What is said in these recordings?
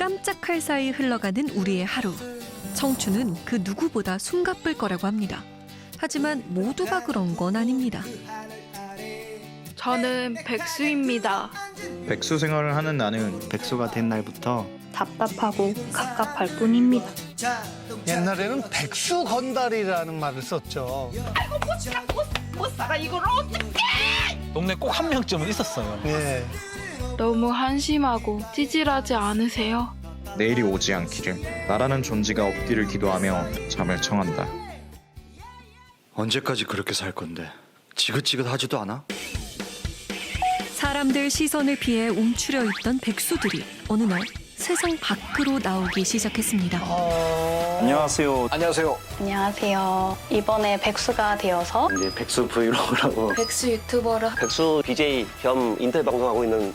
깜짝할 사이 흘러가는 우리의 하루. 청춘은 그 누구보다 숨가쁠 거라고 합니다. 하지만 모두가 그런 건 아닙니다. 저는 백수입니다. 백수 생활을 하는 나는 백수가 된 날부터 답답하고 갑갑할 뿐입니다. 옛날에는 백수 건달이라는 말을 썼죠. 동네 꼭 한 명쯤은 있었어요. 예. 너무 한심하고 찌질하지 않으세요? 내일이 오지 않기를 나라는 존재가 없기를 기도하며 잠을 청한다. 언제까지 그렇게 살 건데 지긋지긋하지도 않아? 사람들 시선을 피해 움츠려 있던 백수들이 어느 날 세상 밖으로 나오기 시작했습니다. 어... 안녕하세요. 안녕하세요. 안녕하세요. 이번에 백수가 되어서 이제 백수 브이로그라고 백수 유튜버를 백수 BJ 겸 인터넷 방송하고 있는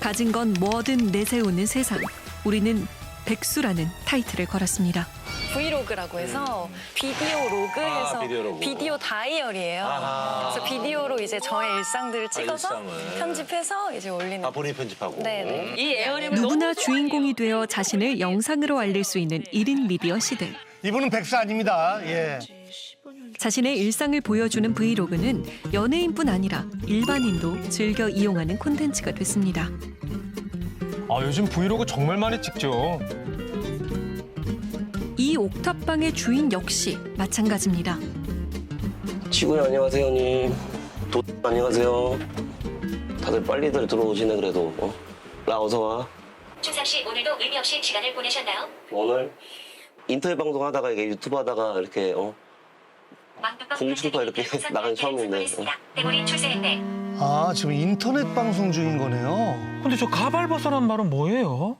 가진 건 뭐든 내세우는 세상. 우리는 백수라는 타이틀을 걸었습니다. 브이로그라고 해서 비디오 로그해서 비디오, 다이어리예요. 그래서 비디오로 이제 저의 일상들을 찍어서 편집해서 이제 올리는. 아 본인 편집하고. 네네. 이 에어림을 누구나 주인공이 되어 자신을 영상으로 알릴 수 있는 1인 미디어 시대. 이분은 백수 아닙니다. 예. 자신의 일상을 보여주는 브이로그는 연예인뿐 아니라 일반인도 즐겨 이용하는 콘텐츠가 됐습니다. 아 요즘 브이로그 정말 많이 찍죠. 이 옥탑방의 주인 역시 마찬가지입니다. 지구야 안녕하세요 님. 도 안녕하세요. 다들 빨리들 들어오시네 그래도. 어? 나 어서 와. 춘삼 씨 오늘도 의미 없이 시간을 보내셨나요? 오늘 인터넷 방송 하다가 이게 유튜브 하다가 이렇게 어? 공중파 이렇게 나가는 처음인데. 대본이 출세했네. 아 지금 인터넷 방송 중인 거네요. 근데 저 가발버섯란 말은 뭐예요?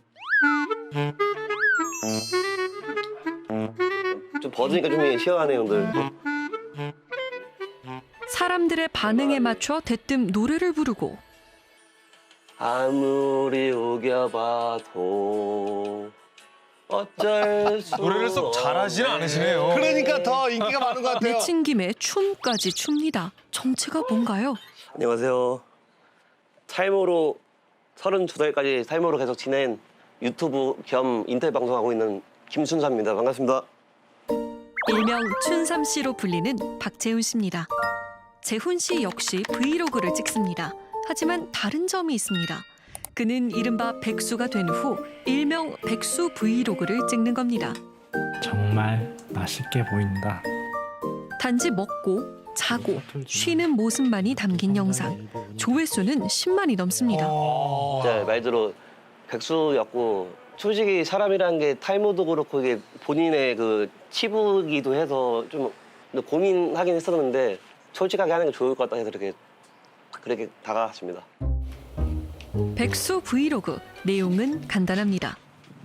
좀 벗으니까 좀 시원하네요 형들. 어? 사람들의 반응에 맞춰 대뜸 노래를 부르고 아무리 우겨봐도 어쩔 수 노래를 쏙 잘하지는 않으시네요. 그러니까 더 인기가 많은 것 같아요. 내친 김에 춤까지 춥니다. 정체가 뭔가요? 안녕하세요. 탈모로 32살까지 탈모로 계속 지낸 유튜브 겸 인터넷 방송하고 있는 김순사입니다. 반갑습니다. 일명 춘삼 씨로 불리는 박재훈 씨입니다. 재훈 씨 역시 브이로그를 찍습니다. 하지만 다른 점이 있습니다. 그는 이른바 백수가 된 후 일명 백수 브이로그를 찍는 겁니다. 정말 맛있게 보인다. 단지 먹고 자고 쉬는 모습만이 담긴 영상. 조회수는 10만이 넘습니다. 어... 제 말대로 백수였고 솔직히 사람이라는 게 탈모도 그렇고 이게 본인의 그 치부기도 해서 좀 고민하긴 했었는데 솔직하게 하는 게 좋을 것 같다 해서 이렇게 그렇게 다가갔습니다. 백수 브이로그 내용은 간단합니다.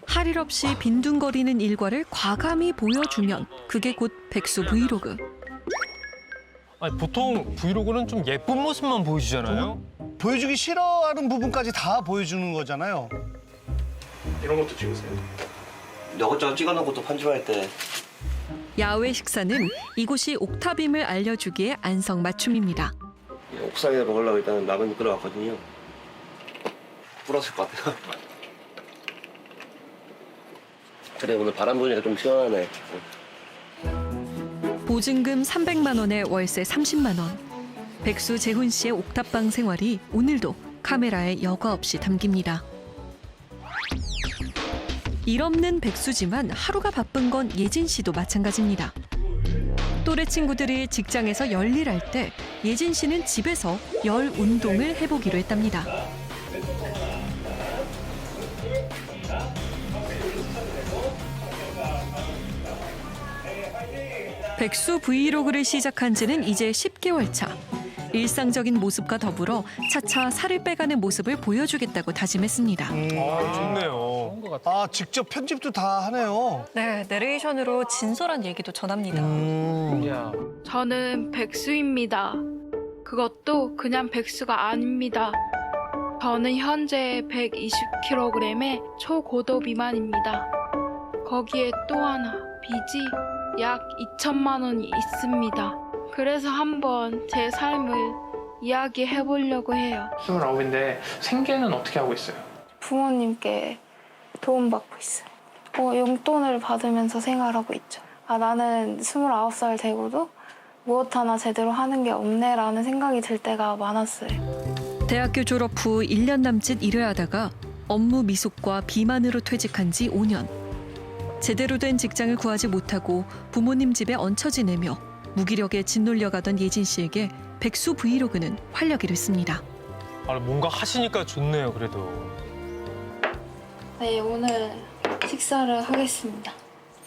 할 일 없이 빈둥거리는 일과를 과감히 보여주면 그게 곧 백수 브이로그. 아니, 보통 브이로그는 좀 예쁜 모습만 보여주잖아요. 보여주기 싫어하는 부분까지 다 보여주는 거잖아요. 이런 것도 찍으세요? 이것저것 찍어놓은 것도 편집할 때 야외 식사는 이곳이 옥탑임을 알려주기에 안성맞춤입니다. 옥상에 먹으려고 일단 라면 끓여왔거든요. 불었을 것 같아요. 그래 오늘 바람 부니까 좀 시원하네. 보증금 300만 원에 월세 30만 원. 백수 재훈 씨의 옥탑방 생활이 오늘도 카메라에 여과 없이 담깁니다. 일 없는 백수지만 하루가 바쁜 건 예진 씨도 마찬가지입니다. 또래 친구들이 직장에서 열일할 때 예진 씨는 집에서 열 운동을 해보기로 했답니다. 백수 브이로그를 시작한 지는 이제 10개월 차. 일상적인 모습과 더불어 차차 살을 빼가는 모습을 보여주겠다고 다짐했습니다. 아, 좋네요. 아 직접 편집도 다 하네요. 네, 내레이션으로 진솔한 얘기도 전합니다. 음. 야. 저는 백수입니다. 그것도 그냥 백수가 아닙니다. 저는 현재 120kg의 초고도 비만입니다. 거기에 또 하나 빚이 약 2천만 원이 있습니다. 그래서 한번 제 삶을 이야기해 보려고 해요. 29인데 생계는 어떻게 하고 있어요? 부모님께 도움받고 있어요. 어, 용돈을 받으면서 생활하고 있죠. 아, 나는 29살 되고도 무엇 하나 제대로 하는 게 없네라는 생각이 들 때가 많았어요. 대학교 졸업 후 1년 남짓 일을 하다가 업무 미숙과 비만으로 퇴직한 지 5년. 제대로 된 직장을 구하지 못하고 부모님 집에 얹혀 지내며 무기력에 짓눌려가던 예진 씨에게 백수 브이로그는 활력이 됐습니다. 아, 뭔가 하시니까 좋네요, 그래도. 네, 오늘 식사를 하겠습니다.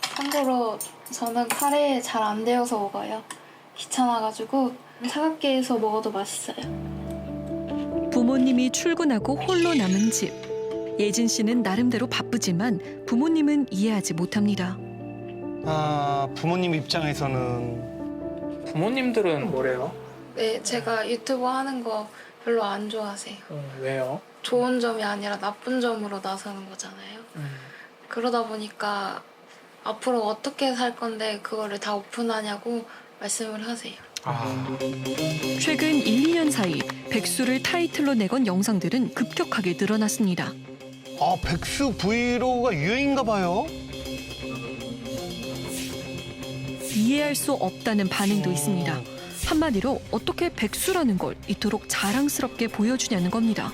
참고로 저는 카레 잘 안 데워서 먹어요. 귀찮아가지고 차갑게 해서 먹어도 맛있어요. 부모님이 출근하고 홀로 남은 집. 예진 씨는 나름대로 바쁘지만 부모님은 이해하지 못합니다. 아 부모님 입장에서는 부모님들은 뭐래요? 네, 제가 유튜브 하는 거 별로 안 좋아하세요. 왜요? 좋은 점이 아니라 나쁜 점으로 나서는 거잖아요. 그러다 보니까 앞으로 어떻게 살 건데 그거를 다 오픈하냐고 말씀을 하세요. 최근 1, 2년 사이 백수를 타이틀로 내건 영상들은 급격하게 늘어났습니다. 아 백수 브이로그가 유행인가 봐요. 이해할 수 없다는 반응도 있습니다. 한마디로 어떻게 백수라는 걸 이토록 자랑스럽게 보여주냐는 겁니다.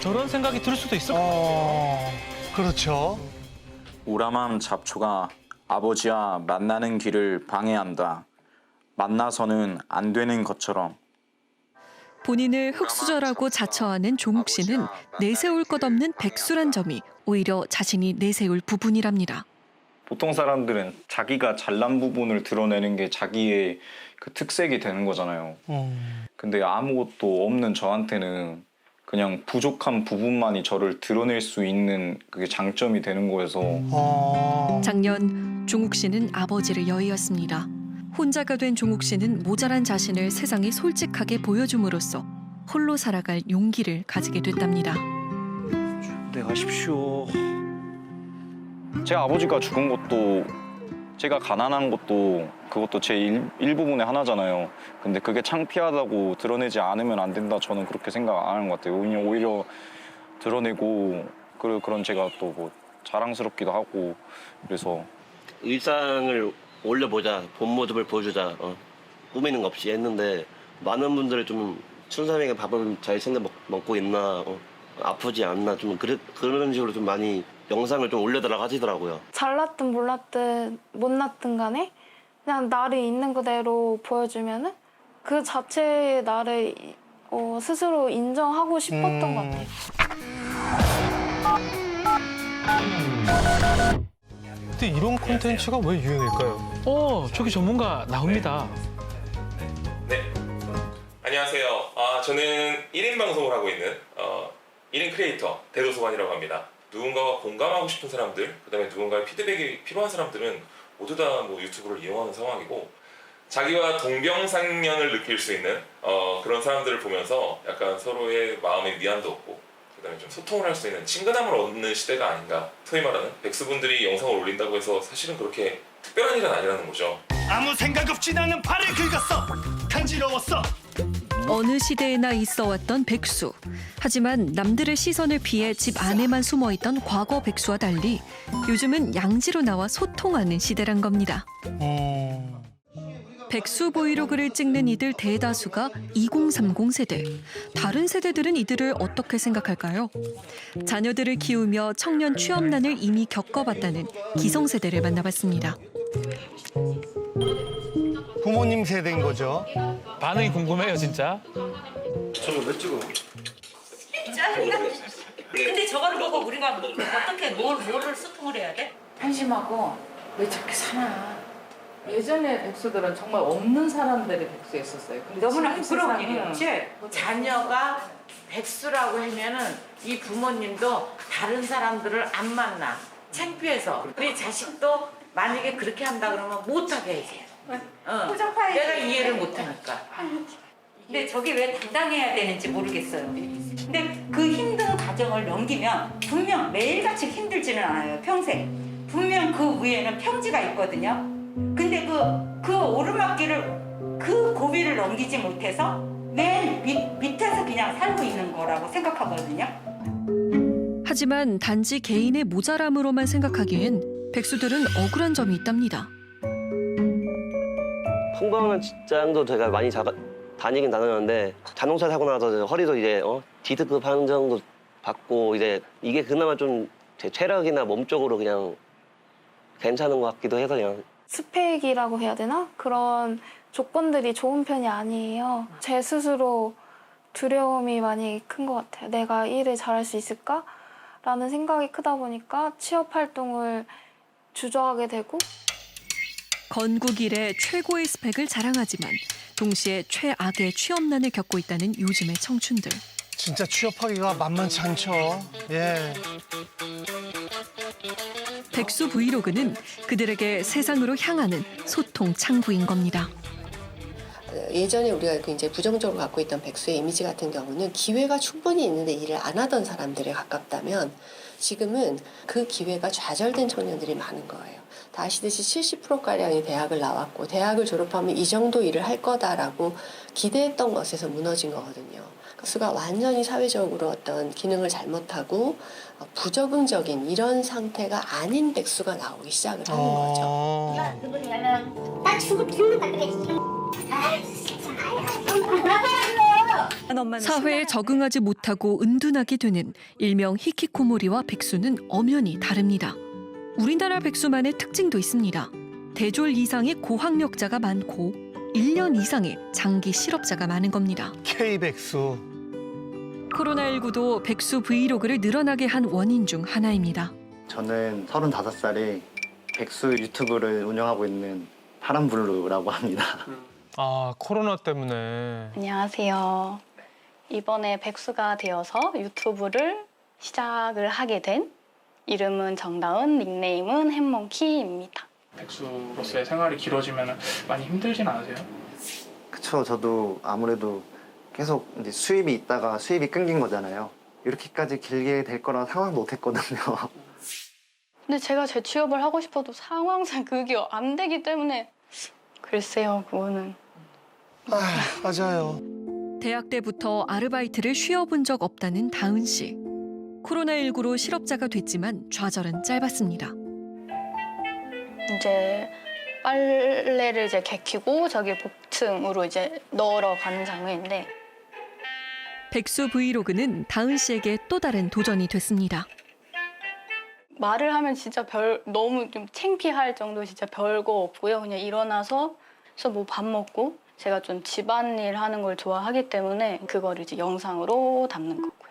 저런 생각이 들 수도 있을 것 같아요. 어 그렇죠. 우람한 잡초가 아버지와 만나는 길을 방해한다. 만나서는 안 되는 것처럼 본인을 흑수저라고 자처하는 종욱 씨는 내세울 것 없는 백수란 점이 오히려 자신이 내세울 부분이랍니다. 보통 사람들은 자기가 잘난 부분을 드러내는 게 자기의 그 특색이 되는 거잖아요. 음. 근데 아무것도 없는 저한테는 그냥 부족한 부분만이 저를 드러낼 수 있는 그게 장점이 되는 거여서 어. 작년 종욱 씨는 아버지를 여의었습니다. 혼자가 된 종욱 씨는 모자란 자신을 세상에 솔직하게 보여줌으로써 홀로 살아갈 용기를 가지게 됐답니다. 네 가십시오. 제 아버지가 죽은 것도 제가 가난한 것도 그것도 제 일, 일부분의 하나잖아요. 근데 그게 창피하다고 드러내지 않으면 안 된다. 저는 그렇게 생각 안 하는 것 같아요. 오히려, 드러내고 그- 그런 제가 또 뭐 자랑스럽기도 하고 그래서 일상을 올려보자, 본 모습을 보여주자, 어, 꾸미는 거 없이 했는데 많은 분들이 좀 춘삼이가 밥을 잘 챙겨 먹, 먹고 있나, 어, 아프지 않나 좀 그래, 그런 식으로 좀 많이 영상을 좀 올려달라고 하시더라고요. 잘났든 몰랐든 못났든 간에 그냥 나를 있는 그대로 보여주면은 그 자체의 나를 이- 어, 스스로 인정하고 싶었던 음. 것 같아요. 근데 이런 콘텐츠가 왜 유행일까요? 어, 저기 전문가 나옵니다. 네. 안녕하세요. 아, 저는 1인 방송을 하고 있는 어, 1인 크리에이터 대도소관이라고 합니다. 누군가와 공감하고 싶은 사람들, 그다음에 누군가의 피드백이 필요한 사람들은 모두 다 뭐 유튜브를 이용하는 상황이고 자기와 동병상련을 느낄 수 있는 어, 그런 사람들을 보면서 약간 서로의 마음의 위안도 얻고 그다음에 좀 소통을 할 수 있는 친근함을 얻는 시대가 아닌가. 소위 말하는 백수분들이 영상을 올린다고 해서 사실은 그렇게 특별한 일은 아니라는 거죠. 아무 생각 없이 나는 발을 긁었어. 간지러웠어. 어느 시대에나 있어 왔던 백수. 하지만 남들의 시선을 피해 집 안에만 숨어 있던 과거 백수와 달리 요즘은 양지로 나와 소통하는 시대란 겁니다. 음. 백수 브이로그를 찍는 이들 대다수가 2030 세대. 다른 세대들은 이들을 어떻게 생각할까요? 자녀들을 키우며 청년 취업난을 이미 겪어봤다는 기성세대를 만나봤습니다. 부모님 세대인 거죠. 반응이 궁금해요, 진짜. 근데 저거를 보고 우리가 어떻게 뭘 뭐를 소통을 해야 돼? 한심하고 왜 저렇게 사나. 예전에 백수들은 정말 없는 사람들이 백수였었어요. 근데 너무나 지금 부끄러운 세상은 일이었지? 자녀가 백수라고 하면은 이 부모님도 다른 사람들을 안 만나. 창피해서. 우리 자식도 만약에 그렇게 한다 그러면 못하게 해야지. 어. 내가 이해를 못하니까. 근데 저게 왜 당당해야 되는지 모르겠어요. 근데 그 힘든 과정을 넘기면 분명 매일같이 힘들지는 않아요, 평생. 분명 그 위에는 평지가 있거든요. 근데 그, 그 오르막길을, 그 고비를 넘기지 못해서 맨 밑, 밑에서 그냥 살고 있는 거라고 생각하거든요. 하지만 단지 개인의 모자람으로만 생각하기엔 백수들은 억울한 점이 있답니다. 평범한 직장도 제가 많이 자, 다니긴 다녔는데 자동차 사고 나서 허리도 이제 어? 디스크 판정도 받고 이제 이게 그나마 좀 제 체력이나 몸 쪽으로 그냥 괜찮은 것 같기도 해서 그냥 스펙이라고 해야 되나? 그런 조건들이 좋은 편이 아니에요. 제 스스로 두려움이 많이 큰 것 같아요. 내가 일을 잘할 수 있을까? 라는 생각이 크다 보니까 취업 활동을 주저하게 되고 건국 이래 최고의 스펙을 자랑하지만 동시에 최악의 취업난을 겪고 있다는 요즘의 청춘들. 진짜 취업하기가 만만치 않죠. 예. 백수 브이로그는 그들에게 세상으로 향하는 소통 창구인 겁니다. 예전에 우리가 그 이제 부정적으로 갖고 있던 백수의 이미지 같은 경우는 기회가 충분히 있는데 일을 안 하던 사람들에 가깝다면 지금은 그 기회가 좌절된 청년들이 많은 거예요. 다 아시듯이 70%가량이 대학을 나왔고 대학을 졸업하면 이 정도 일을 할 거다라고 기대했던 것에서 무너진 거거든요. 백수가 완전히 사회적으로 어떤 기능을 잘못하고 어, 부적응적인 이런 상태가 아닌 백수가 나오기 시작을 하는 거죠. 어. 나 죽을 기운을 받으겠지. 사회에 적응하지 못하고 은둔하게 되는 일명 히키코모리와 백수는 엄연히 다릅니다. 우리나라 백수만의 특징도 있습니다. 대졸 이상의 고학력자가 많고 1년 이상의 장기 실업자가 많은 겁니다. K 백수. 코로나19도 백수 브이로그를 늘어나게 한 원인 중 하나입니다. 저는 35살에 백수 유튜브를 운영하고 있는 파란블루라고 합니다. 아 코로나 때문에 안녕하세요. 이번에 백수가 되어서 유튜브를 시작을 하게 된 이름은 정다은, 닉네임은 햄몽키입니다. 백수로서의 생활이 길어지면 많이 힘들진 않으세요? 그쵸, 저도 아무래도 계속 이제 수입이 있다가 수입이 끊긴 거잖아요. 이렇게까지 길게 될 거라 상상도 못 했거든요. 근데 제가 재취업을 하고 싶어도 상황상 그게 안 되기 때문에 글쎄요, 그거는 아, 맞아요. 대학 때부터 아르바이트를 쉬어본 적 없다는 다은 씨. 코로나19로 실업자가 됐지만 좌절은 짧았습니다. 이제 빨래를 이제 개키고 저기 복층으로 이제 넣으러 가는 장면인데 백수 브이로그는 다은 씨에게 또 다른 도전이 됐습니다. 말을 하면 진짜 별 너무 좀 창피할 정도 진짜 별거 없고요. 그냥 일어나서 그래서 뭐 밥 먹고 제가 좀 집안일 하는 걸 좋아하기 때문에 그거를 이제 영상으로 담는 거고요.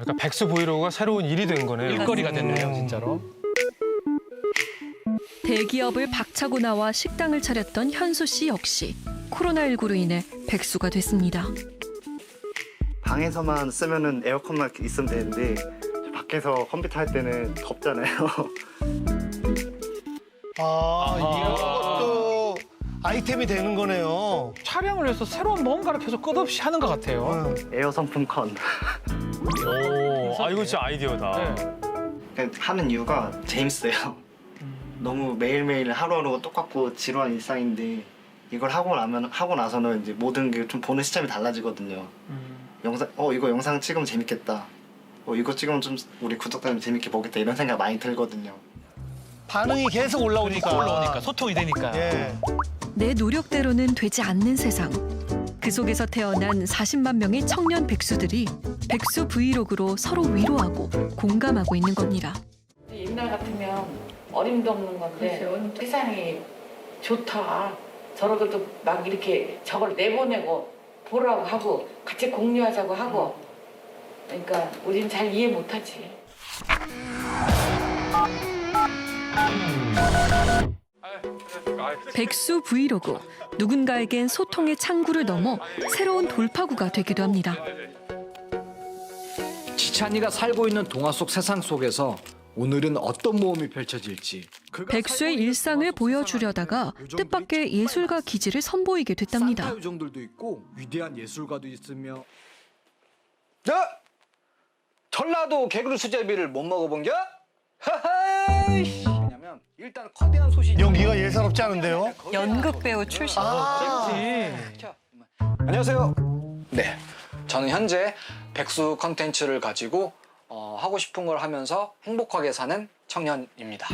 그러니까 백수 브이로그가 새로운 일이 된 거네요. 일거리가 됐네요, 진짜로. 대기업을 박차고 나와 식당을 차렸던 현수 씨 역시 코로나19로 인해 백수가 됐습니다. 방에서만 쓰면은 에어컨만 있으면 되는데 밖에서 컴퓨터 할 때는 덥잖아요. 아, 이런 것도 아이템이 되는 거네요. 촬영을 해서 새로운 뭔가를 계속 끝없이 하는 것 같아요. 에어 선풍컨. 오, 아 이거 진짜 아이디어다. 그냥 하는 이유가 재밌어요. 너무 매일매일 하루하루가 똑같고 지루한 일상인데 이걸 하고 나면 하고 나서는 이제 모든 게 좀 보는 시점이 달라지거든요. 영상 어 이거 영상 찍으면 재밌겠다. 어 이거 찍으면 좀 우리 구독자님 재밌게 보겠다 이런 생각 많이 들거든요. 반응이 계속 올라오니까. 올라오니까 소통이 되니까. 예. 내 노력대로는 되지 않는 세상. 그 속에서 태어난 40만 명의 청년 백수들이 백수 브이로그로 서로 위로하고 공감하고 있는 겁니다. 옛날 같으면 어림도 없는 건데 세상이 좋다. 저러고도 막 이렇게 저걸 내보내고 보라고 하고 같이 공유하자고 하고 그러니까 우린 잘 이해 못하지. 백수 브이로그 누군가에겐 소통의 창구를 넘어 새로운 돌파구가 되기도 합니다. 지찬이가 살고 있는 동화 속 세상 속에서 오늘은 어떤 모험이 펼쳐질지 백수의 일상을 보여주려다가 뜻밖의 예술가 기질을 선보이게 됐답니다. 산타 요정들도 있고 위대한 예술가도 있으며 야! 전라도 개그루 수제비를 못 먹어본 겨? 하하 이! 왜냐면 일단 거대한 소시 연기가 예사롭지 않은데요? 연극 배우 출신. 안녕하세요. 네, 저는 현재 백수 컨텐츠를 가지고 어, 하고 싶은 걸 하면서 행복하게 사는 청년입니다.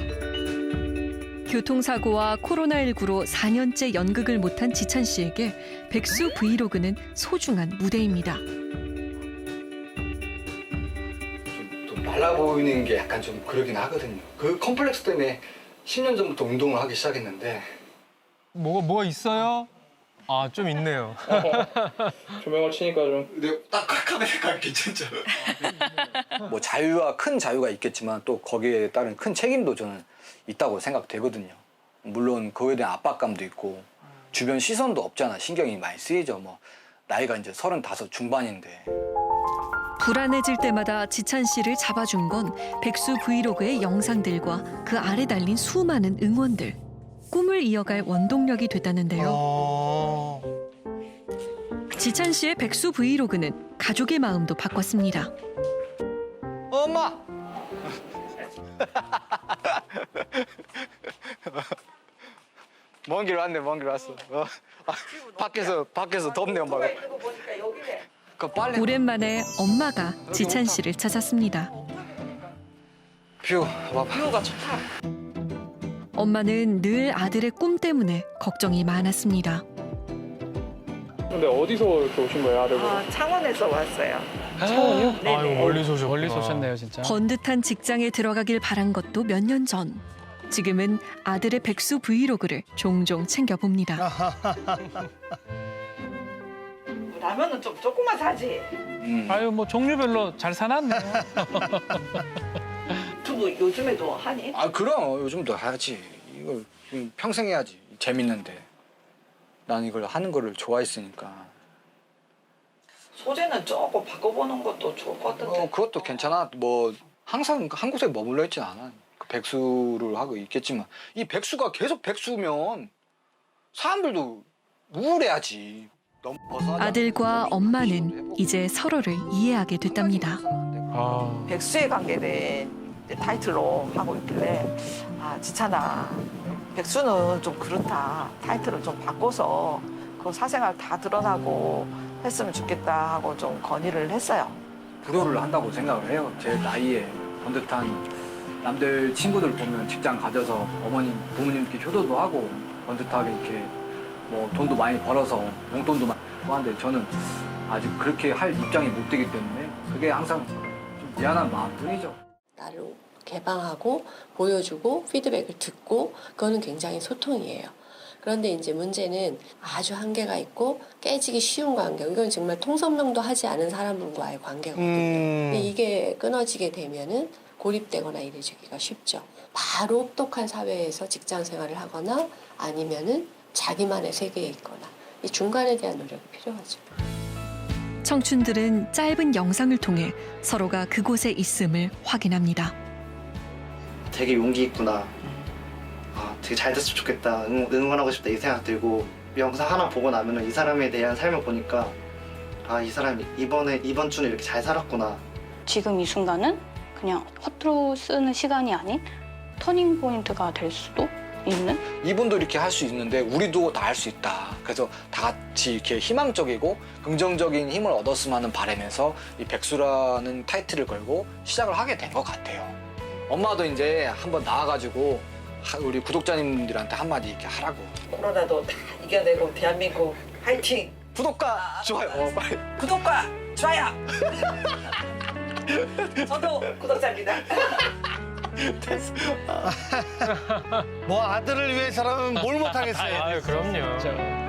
교통사고와 코로나19로 4년째 연극을 못한 지찬 씨에게 백수 브이로그는 소중한 무대입니다. 말라 보이는 게 약간 좀 그러긴 하거든요. 그 컴플렉스 때문에 10년 전부터 운동을 하기 시작했는데 뭐가 뭐가 있어요? 아 좀 있네요. 조명을 치니까 좀 근데 딱 카메라가 괜찮죠. 뭐 자유와 큰 자유가 있겠지만 또 거기에 따른 큰 책임도 저는 있다고 생각되거든요. 물론 그거에 대한 압박감도 있고 주변 시선도 없잖아. 신경이 많이 쓰이죠. 뭐 나이가 이제 서른다섯 중반인데 불안해질 때마다 지찬 씨를 잡아준 건 백수 브이로그의 영상들과 그 아래 달린 수많은 응원들. 꿈을 이어갈 원동력이 됐다는데요. 어. 지찬 씨의 백수 브이로그는 가족의 마음도 바꿨습니다. 엄마. 먼 길 왔네, 먼 길 왔어. 어. 아, 밖에서 밖에서 덥네, 엄마가. 오랜만에 엄마가 지찬 씨를 찾았습니다. 뷰, 봐봐. 뷰가 좋다. 엄마는 늘 아들의 꿈 때문에 걱정이 많았습니다. 근데 어디서 이렇게 오신 거예요 아들? 아, 창원에서 왔어요. 창원이요? 네네. 아유 멀리서 오셨 멀리서 오셨네요, 진짜. 번듯한 직장에 들어가길 바란 것도 몇 년 전. 지금은 아들의 백수 브이로그를 종종 챙겨봅니다. 라면은 좀 조금만 사지. 음. 아유, 뭐 종류별로 잘 사놨네요. 두부 요즘에도 하니? 아, 그럼 요즘도 해야지. 이거 음, 평생 해야지. 재밌는데. 난 이걸 하는 거를 좋아했으니까. 소재는 조금 바꿔보는 것도 좋을 것 같은데. 어, 그것도 괜찮아. 뭐 항상 한 곳에 머물러 있진 않아. 그 백수를 하고 있겠지만 이 백수가 계속 백수면 사람들도 우울해야지. 아들과 엄마는 이제 서로를 이해하게 됐답니다. 아, 백수의 관계를 이제 타이틀로 하고 있길래 아 지찬아 백수는 좀 그렇다 타이틀을 좀 바꿔서 그 사생활 다 드러나고 했으면 좋겠다 하고 좀 건의를 했어요. 불효를 한다고 생각을 해요. 제 나이에 번듯한 남들 친구들 보면 직장 가져서 어머님 부모님께 효도도 하고 번듯하게 이렇게 뭐 돈도 많이 벌어서 용돈도 많이 하는데 저는 아직 그렇게 할 입장이 못 되기 때문에 그게 항상 좀 미안한 마음뿐이죠. 나를 개방하고 보여주고 피드백을 듣고 그거는 굉장히 소통이에요. 그런데 이제 문제는 아주 한계가 있고 깨지기 쉬운 관계. 이건 정말 통성명도 하지 않은 사람과의 관계거든요. 근데 이게 끊어지게 되면은 고립되거나 이래지기가 쉽죠. 바로 혹독한 사회에서 직장 생활을 하거나 아니면은 자기만의 세계에 있거나 이 중간에 대한 노력이 필요하죠. 청춘들은 짧은 영상을 통해 서로가 그곳에 있음을 확인합니다. 되게 용기 있구나. 아, 되게 잘 됐으면 좋겠다. 응, 응원하고 싶다 이 생각 들고 영상 하나 보고 나면은 이 사람에 대한 삶을 보니까 아, 이 사람이 이번에 이번 주는 이렇게 잘 살았구나. 지금 이 순간은 그냥 허투루 쓰는 시간이 아닌 터닝 포인트가 될 수도 있는 이분도 이렇게 할 수 있는데 우리도 다 할 수 있다. 그래서 다 같이 이렇게 희망적이고 긍정적인 힘을 얻었으면 하는 바람에서 이 백수라는 타이틀을 걸고 시작을 하게 된 것 같아요. 엄마도 이제 한번 나와가지고 하- 우리 구독자님들한테 한마디 이렇게 하라고. 코로나도 다 이겨내고 대한민국 화이팅! 구독과 좋아요. 어, 빨리. 구독과 좋아요! 저도 구독자입니다. 뭐 아들을 위해서라면 뭘 못하겠어요. 아유 그럼요.